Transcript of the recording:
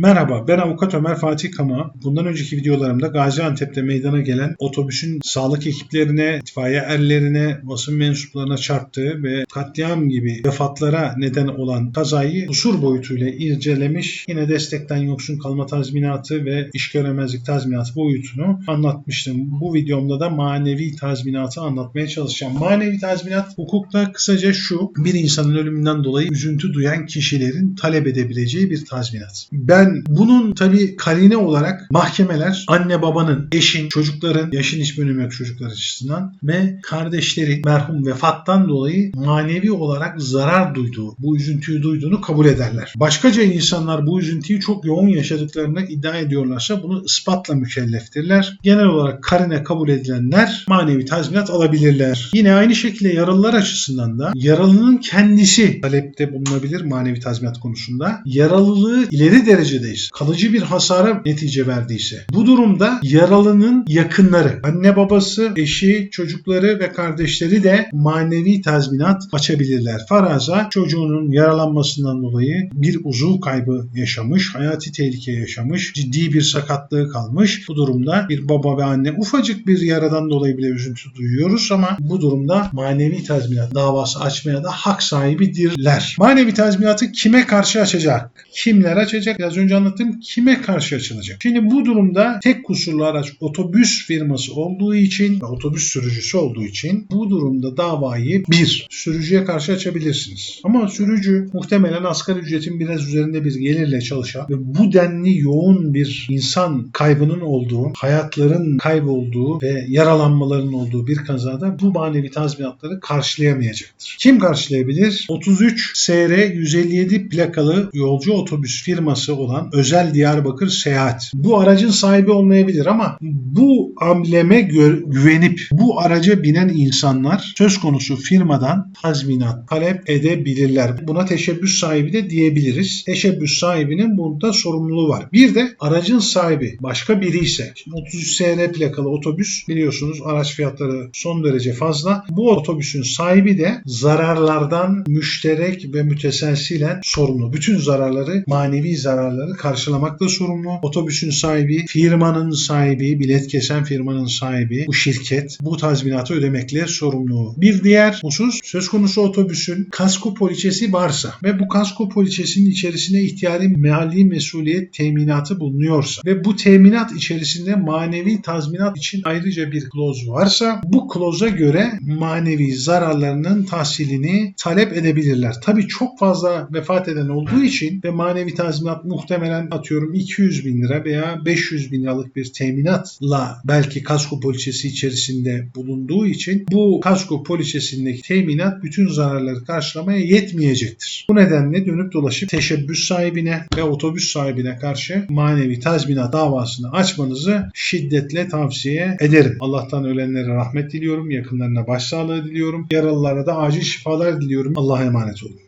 Merhaba, ben Avukat Ömer Fatih Kama. Bundan önceki videolarımda Gaziantep'te meydana gelen otobüsün sağlık ekiplerine, itfaiye erlerine, basın mensuplarına çarptığı ve katliam gibi vefatlara neden olan kazayı kusur boyutuyla incelemiş, yine destekten yoksun kalma tazminatı ve iş göremezlik tazminatı boyutunu anlatmıştım. Bu videomda da manevi tazminatı anlatmaya çalışacağım. Manevi tazminat hukukta kısaca şu, bir insanın ölümünden dolayı üzüntü duyan kişilerin talep edebileceği bir tazminat. Ben bunun tabii karine olarak mahkemeler anne babanın, eşin, çocukların, yaşın hiçbir önemi yok çocuklar açısından ve kardeşleri merhum vefattan dolayı manevi olarak zarar duyduğu, bu üzüntüyü duyduğunu kabul ederler. Başkaca insanlar bu üzüntüyü çok yoğun yaşadıklarını iddia ediyorlarsa bunu ispatla mükelleftirler. Genel olarak karine kabul edilenler manevi tazminat alabilirler. Yine aynı şekilde yaralılar açısından da yaralının kendisi talepte bulunabilir manevi tazminat konusunda. Yaralılığı ileri derecede ise, kalıcı bir hasara netice verdiyse bu durumda yaralının yakınları, anne babası, eşi, çocukları ve kardeşleri de manevi tazminat açabilirler. Faraza çocuğunun yaralanmasından dolayı bir uzuv kaybı yaşamış, hayati tehlike yaşamış, ciddi bir sakatlığı kalmış. Bu durumda bir baba ve anne ufacık bir yaradan dolayı bile üzüntü duyuyoruz ama bu durumda manevi tazminat davası açmaya da hak sahibidirler. Manevi tazminatı kime karşı açacak? Kimler açacak? Az önce anlattım. Kime karşı açılacak? Şimdi bu durumda tek kusurlu araç otobüs firması olduğu için ve otobüs sürücüsü olduğu için bu durumda davayı bir sürücüye karşı açabilirsiniz. Ama sürücü muhtemelen asgari ücretin biraz üzerinde bir gelirle çalışan ve bu denli yoğun bir insan kaybının olduğu, hayatların kaybolduğu ve yaralanmaların olduğu bir kazada bu manevi tazminatları karşılayamayacaktır. Kim karşılayabilir? 33 SR 157 plakalı yolcu otobüs firması olan Özel Diyarbakır Seyahat. Bu aracın sahibi olmayabilir ama bu ambleme güvenip bu araca binen insanlar söz konusu firmadan tazminat talep edebilirler. Buna teşebbüs sahibi de diyebiliriz. Teşebbüs sahibinin burada sorumluluğu var. Bir de aracın sahibi başka biri ise şimdi 33 SR plakalı otobüs biliyorsunuz araç fiyatları son derece fazla. Bu otobüsün sahibi de zararlardan müşterek ve müteselsilen sorumlu. Bütün zararları manevi zararları karşılamakla sorumlu. Otobüsün sahibi, firmanın sahibi, bilet kesen firmanın sahibi, bu şirket bu tazminatı ödemekle sorumlu. Bir diğer husus söz konusu otobüsün kasko poliçesi varsa ve bu kasko poliçesinin içerisinde ihtiyari mehalli mesuliyet teminatı bulunuyorsa ve bu teminat içerisinde manevi tazminat için ayrıca bir kloz varsa bu kloza göre manevi zararlarının tahsilini talep edebilirler. Tabii çok fazla vefat eden olduğu için ve manevi tazminat muhtemelen atıyorum 200 bin lira veya 500 bin liralık bir teminatla belki kasko poliçesi içerisinde bulunduğu için bu kasko poliçesindeki teminat bütün zararları karşılamaya yetmeyecektir. Bu nedenle dönüp dolaşıp teşebbüs sahibine ve otobüs sahibine karşı manevi tazminat davasını açmanızı şiddetle tavsiye ederim. Allah'tan ölenlere rahmet diliyorum, yakınlarına başsağlığı diliyorum, yaralılara da acil şifalar diliyorum. Allah'a emanet olun.